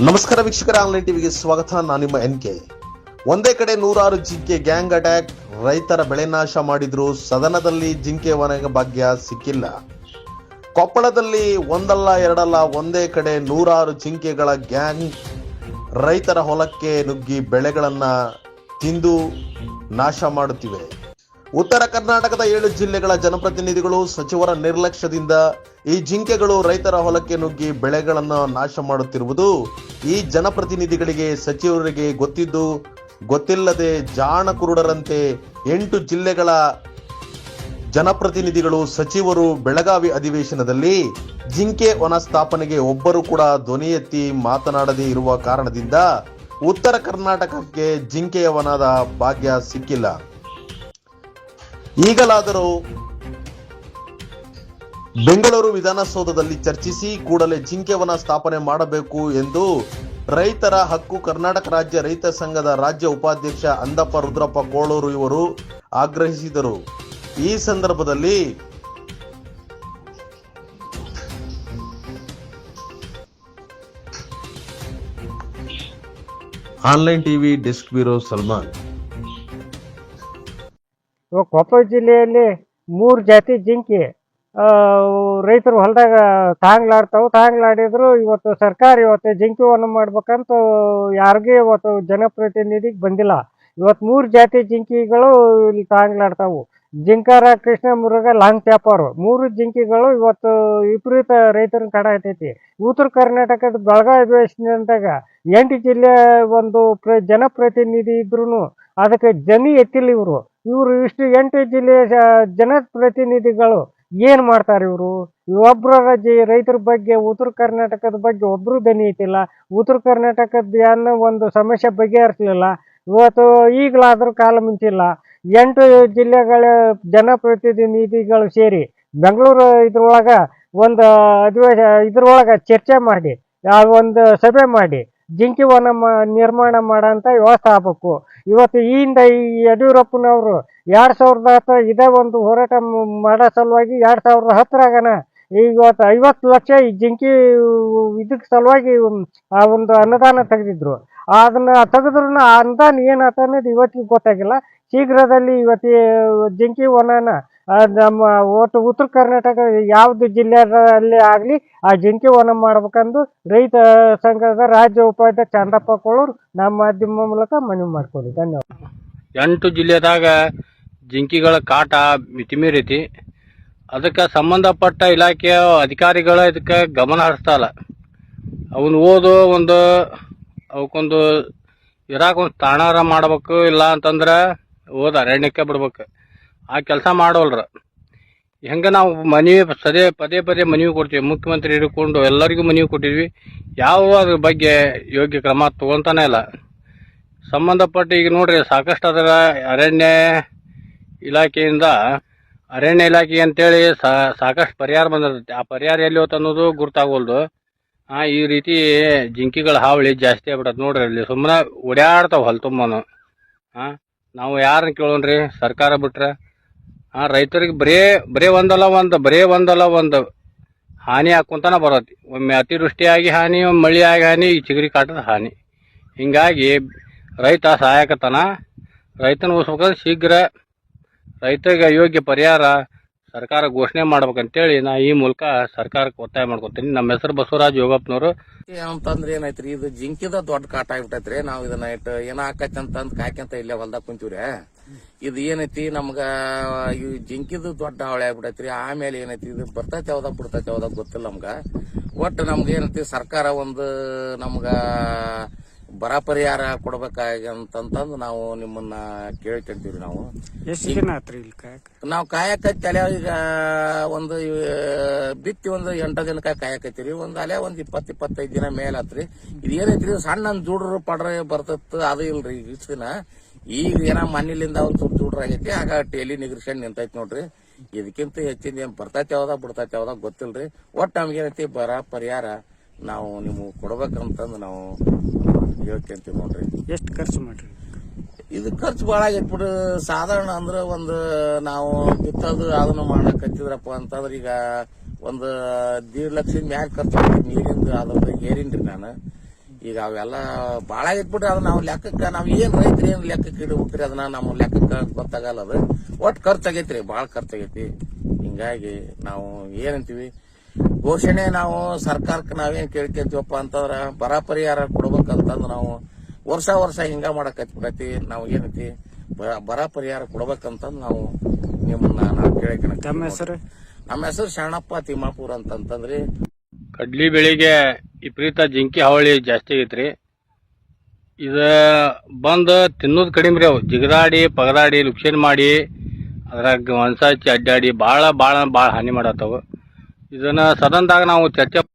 ನಮಸ್ಕಾರ ವೀಕ್ಷಕರ, ಆನ್ಲೈನ್ ಟಿವಿಗೆ ಸ್ವಾಗತ. ನಾನು ನಿಮ್ಮ ಎನ್ ಕೆ. ಒಂದೇ ಕಡೆ ನೂರಾರು ಜಿಂಕೆ ಗ್ಯಾಂಗ್ ಅಟ್ಯಾಕ್, ರೈತರ ಬೆಳೆ ನಾಶ ಮಾಡಿದ್ರು. ಸದನದಲ್ಲಿ ಜಿಂಕೆ ವನಗ ಭಾಗ್ಯ ಸಿಕ್ಕಿಲ್ಲ. ಕೊಪ್ಪಳದಲ್ಲಿ ಒಂದಲ್ಲ, ಎರಡಲ್ಲ, ಒಂದೇ ಕಡೆ ನೂರಾರು ಜಿಂಕೆಗಳ ಗ್ಯಾಂಗ್ ರೈತರ ಹೊಲಕ್ಕೆ ನುಗ್ಗಿ ಬೆಳೆಗಳನ್ನು ತಿಂದು ನಾಶ ಮಾಡುತ್ತಿವೆ. ಉತ್ತರ ಕರ್ನಾಟಕದ ಏಳು ಜಿಲ್ಲೆಗಳ ಜನಪ್ರತಿನಿಧಿಗಳು ಸಚಿವರ ನಿರ್ಲಕ್ಷ್ಯದಿಂದ ಈ ಜಿಂಕೆಗಳು ರೈತರ ಹೊಲಕ್ಕೆ ನುಗ್ಗಿ ಬೆಳೆಗಳನ್ನು ನಾಶ ಮಾಡುತ್ತಿರುವುದು ಈ ಜನಪ್ರತಿನಿಧಿಗಳಿಗೆ, ಸಚಿವರಿಗೆ ಗೊತ್ತಿದ್ದು ಗೊತ್ತಿಲ್ಲದೆ ಜಾಣ ಕುರುಡರಂತೆ ಎಂಟು ಜಿಲ್ಲೆಗಳ ಜನಪ್ರತಿನಿಧಿಗಳು, ಸಚಿವರು ಬೆಳಗಾವಿ ಅಧಿವೇಶನದಲ್ಲಿ ಜಿಂಕೆ ವನ ಸ್ಥಾಪನೆಗೆ ಒಬ್ಬರು ಕೂಡ ಧ್ವನಿ ಎತ್ತಿ ಮಾತನಾಡದೇ ಇರುವ ಕಾರಣದಿಂದ ಉತ್ತರ ಕರ್ನಾಟಕಕ್ಕೆ ಜಿಂಕೆಯ ವನದ ಭಾಗ್ಯ ಸಿಕ್ಕಿಲ್ಲ. ಈಗಲಾದರೂ ಬೆಂಗಳೂರು ವಿಧಾನಸೌಧದಲ್ಲಿ ಚರ್ಚಿಸಿ ಕೂಡಲೇ ಜಿಂಕೆವನ ಸ್ಥಾಪನೆ ಮಾಡಬೇಕು ಎಂದು ರೈತರ ಹಕ್ಕು ಕರ್ನಾಟಕ ರಾಜ್ಯ ರೈತ ಸಂಘದ ರಾಜ್ಯ ಉಪಾಧ್ಯಕ್ಷ ಅಂದಪ್ಪ ರುದ್ರಪ್ಪ ಕೋಳೂರು ಇವರು ಆಗ್ರಹಿಸಿದರು. ಈ ಸಂದರ್ಭದಲ್ಲಿ online TV desk bureau Salman ಇವಾಗ ಕೊಪ್ಪಳ ಜಿಲ್ಲೆಯಲ್ಲಿ ಮೂರು ಜಾತಿ ಜಿಂಕಿ ರೈತರು ಹೊಲದಾಗ ತಾಂಗ್ಲಾಡ್ತಾವೆ. ತಾಂಗ್ಲಾಡಿದ್ರು ಇವತ್ತು ಸರ್ಕಾರ ಇವತ್ತು ಜಿಂಕಿವನ್ನು ಮಾಡ್ಬೇಕಂತ ಯಾರಿಗೂ ಇವತ್ತು ಜನಪ್ರತಿನಿಧಿಗೆ ಬಂದಿಲ್ಲ. ಇವತ್ತು ಮೂರು ಜಾತಿ ಜಿಂಕಿಗಳು ಇಲ್ಲಿ ತಾಂಗ್ಲಾಡ್ತಾವು. ಜಿಂಕಾರ, ಕೃಷ್ಣ, ಮುರುಘ, ಲಾಂಗ್ ಚಾಪರು ಮೂರು ಜಿಂಕಿಗಳು ಇವತ್ತು ವಿಪರೀತ ರೈತರನ್ನ ಐತೈತಿ ಉತ್ತರ ಕರ್ನಾಟಕದ ಬೆಳಗಾವಿ ಅಧಿವೇಶನದಾಗ ಎಂಟು ಜಿಲ್ಲೆ ಒಂದು ಪ್ರ, ಜನಪ್ರತಿನಿಧಿ ಇದ್ರು ಅದಕ್ಕೆ ಜನಿ ಎತ್ತಿಲ್ಲ ಇವರು. ಇವರು ಇಷ್ಟು ಎಂಟು ಜಿಲ್ಲೆಯ ಜನಪ್ರತಿನಿಧಿಗಳು ಏನ್ ಮಾಡ್ತಾರೆ ಇವರು? ಒಬ್ಬರ ರೈತರ ಬಗ್ಗೆ, ಉತ್ತರ ಕರ್ನಾಟಕದ ಬಗ್ಗೆ ಒಬ್ರು ದನಿ ಐತಿಲ್ಲ. ಉತ್ತರ ಕರ್ನಾಟಕದ ಏನೋ ಒಂದು ಸಮಸ್ಯೆ ಬಗೆಹರಿಸಲಿಲ್ಲ. ಇವತ್ತು ಈಗಲಾದ್ರೂ ಕಾಲ ಮುಂಚಿಲ್ಲ. ಎಂಟು ಜಿಲ್ಲೆಗಳ ಜನಪ್ರತಿನಿಧಿಗಳು ಸೇರಿ ಬೆಂಗಳೂರು ಇದ್ರೊಳಗ ಒಂದು ಅಧಿವೇಶ, ಇದ್ರೊಳಗ ಚರ್ಚೆ ಮಾಡಿ ಒಂದು ಸಭೆ ಮಾಡಿ ಜಿಂಕಿ ವನ ಮ- ನಿರ್ಮಾಣ ಮಾಡೋಂಥ ವ್ಯವಸ್ಥೆ ಆಗ್ಬೇಕು. ಇವತ್ತು ಈ ಹಿಂದ ಈ ಯಡಿಯೂರಪ್ಪನವರು ಎರಡು ಸಾವಿರದ ಹತ್ತು ಇದೇ ಒಂದು ಹೋರಾಟ ಮಾಡೋ ಸಲುವಾಗಿ ಎರಡು ಸಾವಿರದ ಹತ್ತರಾಗನ ಇವತ್ತು ಐವತ್ತು ಲಕ್ಷ ಈ ಜಿಂಕೆ ಇದಕ್ಕೆ ಸಲುವಾಗಿ ಆ ಒಂದು ಅನುದಾನ ತೆಗೆದಿದ್ರು. ಅದನ್ನ ತೆಗೆದ್ರು ಆ ಅನುದಾನ ಏನಾಯ್ತು ಅನ್ನೋದು ಇವತ್ತಿಗೆ ಗೊತ್ತಾಗಿಲ್ಲ. ಶೀಘ್ರದಲ್ಲಿ ಇವತ್ತು ಜಿಂಕೆ ವನನ ನಮ್ಮ ಒಟ್ಟು ಉತ್ತರ ಕರ್ನಾಟಕ ಯಾವ್ದು ಜಿಲ್ಲೆಯಲ್ಲಿ ಆಗಲಿ ಆ ಜಿಂಕೆ ವನ ಮಾಡ್ಬೇಕಂದು ರೈತ ಸಂಘದ ರಾಜ್ಯ ಉಪಾಧ್ಯಕ್ಷ ಚಂದಪ್ಪ ಕೋಳೂರು ನಮ್ಮ ಮಾಧ್ಯಮ ಮೂಲಕ ಮನವಿ ಮಾಡ್ಕೊಳ್ಳಿ ಧನ್ಯವಾದ. ಎಂಟು ಜಿಲ್ಲೆದಾಗ ಜಿಂಕಿಗಳ ಕಾಟ ಮಿತಿಮೀರೈತಿ. ಅದಕ್ಕೆ ಸಂಬಂಧಪಟ್ಟ ಇಲಾಖೆಯ ಅಧಿಕಾರಿಗಳು ಇದಕ್ಕೆ ಗಮನ ಹರಿಸ್ತಾರ ಅವನು ಓದು ಒಂದು, ಅವಕ್ಕೊಂದು ಇರಾಕ ಒಂದು ತಾಣಾರ ಮಾಡ್ಬೇಕು ಇಲ್ಲ ಅಂತಂದ್ರೆ ಓದು ಅರಣ್ಯಕ್ಕೆ ಬಿಡ್ಬೇಕು. ಆ ಕೆಲಸ ಮಾಡೋಲ್ರ. ಹೆಂಗೆ ನಾವು ಮನವಿ ಸದೇ ಪದೇ ಪದೇ ಮನವಿ ಕೊಡ್ತೀವಿ. ಮುಖ್ಯಮಂತ್ರಿ ಹಿಡ್ಕೊಂಡು ಎಲ್ಲರಿಗೂ ಮನವಿ ಕೊಟ್ಟಿದ್ವಿ. ಯಾವ ಅದ್ರ ಬಗ್ಗೆ ಯೋಗ್ಯ ಕ್ರಮ ತಗೊಂತಾನೆ ಇಲ್ಲ. ಸಂಬಂಧಪಟ್ಟ ಈಗ ನೋಡ್ರಿ, ಸಾಕಷ್ಟು ಅದರ ಅರಣ್ಯ ಇಲಾಖೆಯಿಂದ, ಅರಣ್ಯ ಇಲಾಖೆ ಅಂತೇಳಿ ಸಾಕಷ್ಟು ಪರಿಹಾರ ಬಂದಿರ್ತೈತಿ. ಆ ಪರಿಹಾರ ಎಲ್ಲಿ ಹೋತ್ ಅನ್ನೋದು ಗುರ್ತಾಗೋಲ್ದು. ಈ ರೀತಿ ಜಿಂಕಿಗಳ ಹಾವಳಿ ಜಾಸ್ತಿ ಆಗ್ಬಿಡತ್ತೆ ನೋಡ್ರಿ ಅಲ್ಲಿ. ಸುಮ್ಮನೆ ಓಡಾಡ್ತಾವೆ ಹೊಲ ತುಂಬಾನು. ಆ, ನಾವು ಯಾರನ್ನ ಕೇಳೋಣ್ರಿ? ಸರ್ಕಾರ ಬಿಟ್ರೆ ಆ ರೈತರಿಗೆ ಬರೇ ಬರೇ ಒಂದಲ್ಲ ಒಂದು, ಬರೇ ಒಂದಲ್ಲ ಒಂದು ಹಾನಿ ಹಾಕೊಂತಾನ ಬರತ್ತೆ. ಒಮ್ಮೆ ಅತಿವೃಷ್ಟಿಯಾಗಿ ಹಾನಿ, ಒಮ್ಮೆ ಮಳೆಯಾಗಿ ಹಾನಿ, ಈ ಚಿಗರಿ ಕಾಟದ ಹಾನಿ. ಹಿಂಗಾಗಿ ರೈತ ಸಹಾಯಕತನ, ರೈತನ ಉಳಿಸ್ಬೇಕಂದ್ರೆ ಶೀಘ್ರ ರೈತರಿಗೆ ಯೋಗ್ಯ ಪರಿಹಾರ ಸರ್ಕಾರ ಘೋಷಣೆ ಮಾಡ್ಬೇಕಂತೇಳಿ ನಾ ಈ ಮೂಲಕ ಸರ್ಕಾರಕ್ಕೆ ಒತ್ತಾಯ ಮಾಡ್ಕೊತೀನಿ. ನಮ್ಮ ಹೆಸರು ಬಸವರಾಜ್ ಯೋಗಪ್ಪನವರು. ಅಂತಂದ್ರೆ ಏನೈತ್ರಿ ಇದು ಜಿಂಕಿದ ದೊಡ್ಡ ಕಾಟ ಆಗ್ಬಿಟ್ಟೈತ್ರಿ. ನಾವು ಇದನ್ನ ಇಟ್ಟು ಏನ ಕಾಯ್ಕಂತ ಕಾಯ್ಕೊಂತ ಇಲ್ಲೇ ಹೊಲ್ದಾಗ ಕುಂತೀವ್ರಿ. ಇದು ಏನೈತಿ ನಮ್ಗ ಈ ಜಿಂಕಿದು ದೊಡ್ಡ ಹಾವಳಿ ಆಗ್ಬಿಡತ್ರಿ ಆಮೇಲೆ ಏನೈತಿ ಇದು ಬರ್ತೈತಿ ಯಾವ್ದ ಬಿಡ್ತೈತಿ ಯಾವ್ದ ಗೊತ್ತಿಲ್ಲ ನಮ್ಗ. ಒಟ್ಟು ನಮ್ಗೆ ಏನೈತಿ ಸರ್ಕಾರ ಒಂದು ನಮ್ಗ ಬರ ಪರಿಹಾರ ಕೊಡ್ಬೇಕಾಗಂತಂದು ನಾವು ನಿಮ್ಮನ್ನ ಕೇಳ್ಕೊಂತೀವ್ರಿ ನಾವು. ಎಷ್ಟು ದಿನ ಆತ್ರಿ ಇಲ್ಲಿ ಕಾಯಕ? ನಾವು ಕಾಯಕತ್ತಿ ಅಲೆ ಈಗ ಒಂದು ಬಿತ್ತಿ ಒಂದು ಎಂಟು ದಿನಕ್ಕ ಕಾಯಕತ್ತೀರಿ ಒಂದು ಅಲೆ ಒಂದು ಇಪ್ಪತ್ ಇಪ್ಪತ್ತೈದು ದಿನ ಮೇಲಾತ್ರಿ ಇದು ಏನೈತ್ರಿ ಸಣ್ಣ ಜೂಡ್ರು ಪಡ್ರ ಬರ್ತತ್ ಅದು ಇಲ್ರಿ ಇಷ್ಟ ದಿನ. ಈಗ ಏನ ಮಣ್ಣಿಲಿಂದ ಅವ್ರು ಚುಟ್ ಚುಟ್ರ ಆಗೈತಿ ಆಗ ಟೇಲಿ ನಿಗ್ರಿಸ್ಕೊಂಡ್ ನಿಂತೈತಿ ನೋಡ್ರಿ. ಇದಕ್ಕಿಂತ ಹೆಚ್ಚಿನ ಏನ್ ಬರ್ತೈತಿ ಯಾವ್ದ ಬಿಡ್ತೈತಿ ಯಾವ್ದ ಗೊತ್ತಿಲ್ರಿ. ಒಟ್ಟು ನಮ್ಗೆ ಏನೈತಿ ಬರ ಪರಿಹಾರ ನಾವು ನಿಮ್ಗೆ ಕೊಡ್ಬೇಕಂತಂದು ನಾವು ಹೇಳ್ಕೊಂತೀವಿ ನೋಡ್ರಿ. ಎಷ್ಟು ಖರ್ಚು ಮಾಡ್ರಿ? ಇದು ಖರ್ಚು ಭಾಳ ಆಗೈತಿ ಬಿಡು. ಸಾಧಾರಣ ಅಂದ್ರೆ ಒಂದು ನಾವು ಬಿತ್ತೋದು ಅದನ್ನ ಮಾಡಕ್ ಹತ್ತಿದ್ರಪ್ಪ ಅಂತಂದ್ರೆ ಈಗ ಒಂದು ದೀಡ್ ಲಕ್ಷದ ಮ್ಯಾಲ ಖರ್ಚು ನೀರಿಂದ ಅದ್ರದ್ದು ಏರಿನ್ರಿ ನಾನು. ಈಗ ಅವೆಲ್ಲ ಭಾಳ ಇಟ್ಬಿಟ್ರೆ ಅದನ್ನ ನಾವು ಲೆಕ್ಕಕ್ಕೆ ನಾವು ಏನ್ ರೈತ್ರಿ ಏನ್ ಲೆಕ್ಕಕ್ಕೆ ಇಡ್ಬೇಕ್ರಿ ಅದನ್ನ ನಮ್ಮ ಲೆಕ್ಕಕ್ಕೆ ಗೊತ್ತಾಗಲ್ಲ ಅದು ಒಟ್ಟು ಖರ್ಚು ಆಗೈತ್ರಿ ಭಾಳ ಖರ್ಚು ಆಗೈತಿ. ಹಿಂಗಾಗಿ ನಾವು ಏನಂತೀವಿ ಘೋಷಣೆ ನಾವು ಸರ್ಕಾರಕ್ಕೆ ನಾವೇನ್ ಕೇಳ್ಕೊಂತೀವಪ್ಪ ಅಂತಂದ್ರ ಬರ ಪರಿಹಾರ ಕೊಡ್ಬೇಕಂತಂದ್ರ ನಾವು ವರ್ಷ ವರ್ಷ ಹಿಂಗ ಮಾಡಕತ್ಬಿಡತಿ. ನಾವು ಏನೈತಿ ಬರ ಪರಿಹಾರ ಕೊಡ್ಬೇಕಂತಂದ್ ನಾವು ನಿಮ್ಮನ್ನ ನಾವು ಕೇಳಕ್ಕೆ ನಮ್ಮ ಹೆಸರು? ನಮ್ಮ ಹೆಸರು ಶರಣಪ್ಪ ತಿಮ್ಮಾಪುರ್ ಅಂತಂತಂದ್ರಿ. ಕಡ್ಲಿ ಬೆಳೆಗೆ ವಿಪರೀತ ಜಿಂಕೆ ಹಾವಳಿ ಜಾಸ್ತಿ ಆಗೈತ್ರಿ. ಇದು ಬಂದು ತಿನ್ನೋದು ಕಡಿಮೆ ರೀ ಅವು. ಜಿಗದಾಡಿ, ಪಗದಾಡಿ ಲುಕ್ಷನ್ ಮಾಡಿ, ಅದ್ರಾಗ ಒಂದ್ಸ ಹಚ್ಚಿ ಅಡ್ಡಾಡಿ ಭಾಳ ಭಾಳ ಭಾಳ ಹಾನಿ ಮಾಡತ್ತವು ಇದನ್ನ ಸದನದಾಗ ನಾವು ಚರ್ಚೆ